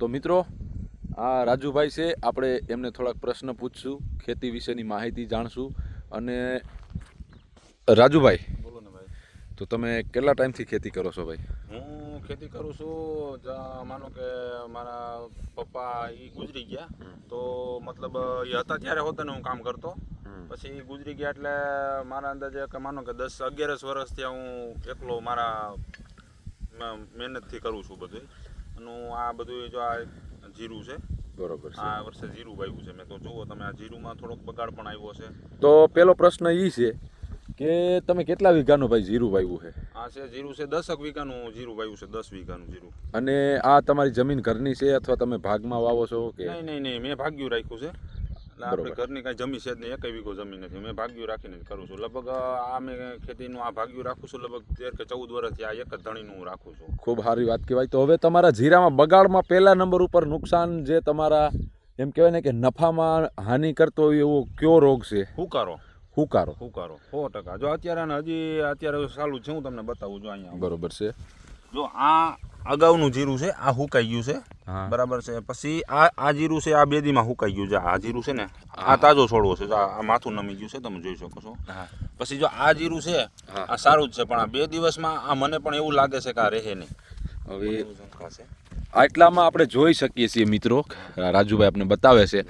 તો મિત્રો આ રાજુભાઈ છે. આપણે એમને થોડાક પ્રશ્ન પૂછશું ખેતી વિશેની માહિતી જાણશું. અને રાજુભાઈ બોલો ને ભાઈ. તો તમે કેટલા ટાઈમથી ખેતી કરો છો ભાઈ? હું ખેતી કરું છું માનો કે મારા પપ્પા એ ગુજરી ગયા. તો મતલબ એ હતા ત્યારે હોતા ને હું કામ કરતો. પછી ગુજરી ગયા એટલે મારા અંદાજે કે માનો કે દસ અગિયારસ વર્ષથી હું એકલો મારા મહેનતથી કરું છું બધું હું આ બધું જો આ જીરું છે. બરોબર છે. આ વર્ષે જીરું વાવ્યું છે. મેં તો જુઓ તમે આ જીરુંમાં થોડોક બગાડ પણ આવ્યો છે. તો પેલો પ્રશ્ન એ છે કે તમે કેટલા વીઘાનું ભાઈ જીરું વાવ્યું છે? આ છે જીરું છે દસક વીઘાનું જીરું વાવ્યું છે દસ વીઘાનું જીરું. અને આ તમારી જમીન ઘરની છે અથવા તમે ભાગમાં વાવો છો કે? નહીં નહીં નહીં મેં ભાગ્યું રાખ્યું છે. આપણે. ઘરની કાંઈ જમી છે જ નહીં એક વીઘો જમીન નથી. મેં ભાગ્યું રાખીને કરું છું. લગભગ આ મેં ખેતીનું આ ભાગ્યું રાખું છું લગભગ તેર કે ચૌદ વર્ષથી આ એક જ ધણીનું હું રાખું છું. ખૂબ સારી વાત કહેવાય. તો હવે તમારા જીરામાં બગાડમાં પહેલા નંબર ઉપર નુકસાન જે તમારા એમ કહેવાય ને કે નફામાં હાનિ કરતો હોય એવો કયો રોગ છે? હુકારો. હુકારો. હુકારો. સો ટકા. જો અત્યારે હજી અત્યારે ચાલુ છે હું તમને બતાવું છું અહીંયા. બરોબર છે. જો આ અગાઉનું જીરું છે આ હુકાઈ ગયું છે. બરાબર છે. પછી આ આ જીરું છે આ બે દીમાં હુકાઈ ગયું છે. આ જીરું છે ને આ તાજો છોડવો છે. આ માથું નમી ગયું છે તમે જોઈ શકો છો. પછી જો આ જીરું છે આ સારું જ છે પણ આ બે દિવસમાં આ મને પણ એવું લાગે છે કે આ રહે નહીં. હવે આટલામાં આપણે જોઈ શકીએ છીએ મિત્રો રાજુભાઈ આપણે બતાવે છે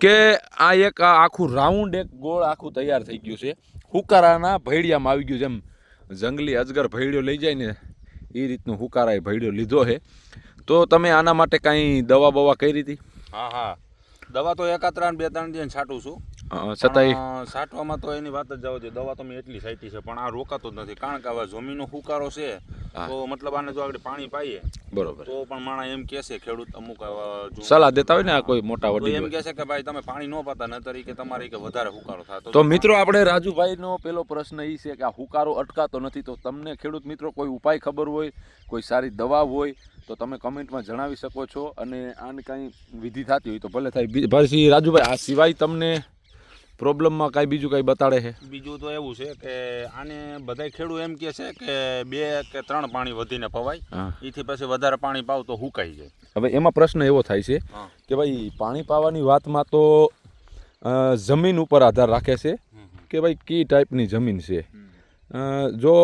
કે આ એક આખું રાઉન્ડ એક ગોળ આખું તૈયાર થઈ ગયું છે. હુકારાના ભૈડિયામાં આવી ગયું જેમ જંગલી અજગર ભૈડિયો લઈ જાય ને એ રીતનું હુકારાએ ભૈડિયો લીધો છે. તો તમે આના માટે કાંઈ દવા બવા કરી હતી? હા હા. દવા તો એકાત્રા બે ત્રણ દિવસ છાંટું છું. છતાંય સાટવામાં તો એની વાત જ જવા દે દવા તો મેં એટલી સાઈટી છે પણ આ રોકાતો જ નથી કારણ કે હવે જમીનનો હુકારો છે તો મતલબ આને જો આપણે પાણી પાઈએ બરોબર. તો પણ માણસ એમ કહે છે ખેડૂત અમુક સલાહ દેતા હોય ને આ કોઈ મોટા વડીલ. એમ કહેશે કે ભાઈ તમે પાણી ન પાતા ન તરીકે તમારે કે વધારે હુકારો થતો તો મિત્રો આપણે રાજુભાઈનો પેલો પ્રશ્ન એ છે કે આ હુકારો અટકાતો નથી તો તમને ખેડૂત મિત્રો કોઈ ઉપાય ખબર હોય કોઈ સારી દવા હોય તો તમે કમેન્ટમાં જણાવી શકો છો અને આને કાંઈ વિધિ થતી હોય તો ભલે થાય. પછી રાજુભાઈ આ સિવાય તમને પ્રોબ્લેમમાં કાંઈ બીજું કાંઈ બતાડે છે? બીજું તો એવું છે કે આને બધાય ખેડૂત એમ કહે છે કે બે કે ત્રણ પાણી વધીને પવાય. એથી પછી વધારે પાણી પાવ તો હુકાઈ જાય. હવે એમાં પ્રશ્ન એવો થાય છે કે ભાઈ પાણી પાવાની વાતમાં તો જમીન ઉપર આધાર રાખે છે કે ભાઈ કઈ ટાઈપની જમીન છે? જો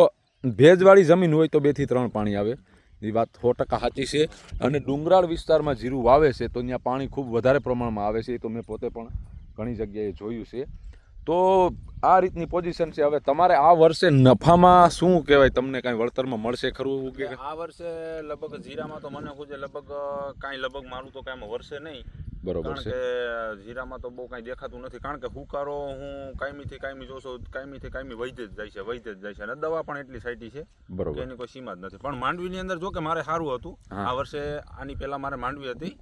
ભેજવાળી જમીન હોય તો બેથી ત્રણ પાણી આવે. એ વાત સો ટકા સાચી છે. અને ડુંગરાળ વિસ્તારમાં જીરું વાવે છે તો ત્યાં પાણી ખૂબ વધારે પ્રમાણમાં આવે છે એ તો મેં પોતે પણ ઘણી જગ્યાએ જોયું છે. તો આ રીતની પોઝિશન છે. હવે તમારે આ વર્ષે નફામાં શું કહેવાય? તમને કાંઈ વળતરમાં મળશે ખરું કે? આ વર્ષે લગભગ જીરામાં તો મને ખુદે લગભગ, કાંઈ લગભગ મારું તો કાંઈ વર્ષે નહીં. બરોબર છે. જીરામાં તો બહુ કાંઈ દેખાતું નથી. કારણ કે હુકારો હું કાયમીથી કાયમી જોશો કાયમીથી કાયમી વૈદ્ય જ જાય છે વૈદ્ય જ જાય છે. અને દવા પણ એટલી સાઈટી છે બરોબર. એની કોઈ સીમા જ નથી. પણ માંડવીની અંદર જો કે મારે સારું હતું. આ વર્ષે આની પહેલા મારે માંડવી હતી.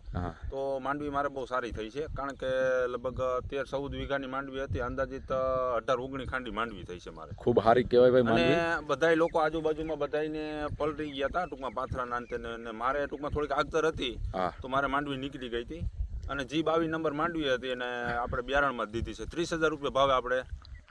તો માંડવી મારે બહુ સારી થઈ છે. કારણ કે લગભગ તેર ચૌદ વીઘાની માંડવી હતી. અંદાજિત અઢાર ઓગણી ખાંડી માંડવી થઈ છે મારે. ખૂબ સારી કહેવાય ભાઈ માંડવી. બધાય લોકો આજુબાજુમાં બધાને પલટી ગયા હતા ટૂંકમાં પાથરા નાનતે ને મારે ટૂંકમાં થોડીક આગતર હતી. તો મારે માંડવી નીકળી ગઈ હતી. અને જી બાવીસ નંબર માંડવી હતી અને આપણે બિયારણમાં જ દીધી છે. ત્રીસ હજાર રૂપિયા ભાવે આપણે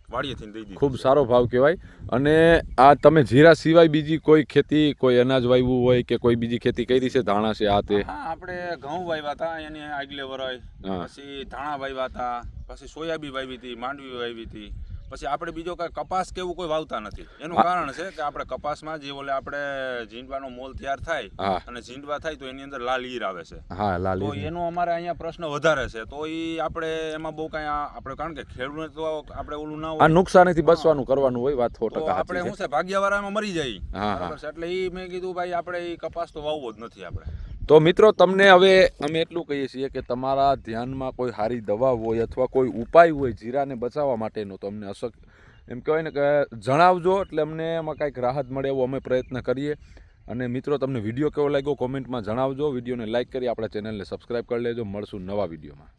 વાડીએથી દઈ દીધી ખૂબ સારો ભાવ કહેવાય. અને આ તમે જીરા સિવાય બીજી કોઈ ખેતી કોઈ અનાજ વાવ્યું હોય કે કોઈ બીજી ખેતી કરી છે? ધાણા છે આ તે? હા આપણે ઘઉં વાવ્યા હતા એની આગલે વરાય પછી ધાણા વાવ્યા હતા પછી સોયાબી વાવી હતી માંડવી વાવી હતી. પછી આપણે બીજો કાંઈ કપાસ કેવું કોઈ વાવતા નથી. એનું કારણ છે કે આપણે કપાસમાં જે ઓલે આપણે ઝીંડવાનો મોલ તૈયાર થાય અને ઝીંડવા થાય તો એની અંદર લાલ ઈર આવે છે. હા તો એનો અમારે અહીંયા પ્રશ્ન વધારે છે. તો એ આપણે એમાં બહુ કાંઈ આપણે કારણ કે ખેડૂતને તો આપણે ઓલું ના આ હોય નુકસાનીથી બચવાનું કરવાનું હોય વાત સો ટકા આપણે શું છે. ભાગ્યવારામાં મરી જાય. બરાબર છે. એટલે એ મેં કીધું ભાઈ આપણે એ કપાસ તો વાવવો જ નથી આપણે. તો મિત્રો, તમને હવે અમે એટલું કહીએ છીએ કે તમારા ધ્યાનમાં કોઈ સારી દવા હોય અથવા કોઈ ઉપાય હોય જીરાને બચાવવા માટેનો, તો અમને અશક, એમ કહેવાય ને કે જણાવજો એટલે અમને એમાં કાંઈક રાહત મળે એવો અમે પ્રયત્ન કરીએ. અને મિત્રો, તમને વીડિયો કેવો લાગ્યો કોમેન્ટમાં જણાવજો. વિડીયોને લાઇક કરી આપણા ચેનલને સબસ્ક્રાઈબ કરી લેજો. મળશું નવા વિડીયોમાં.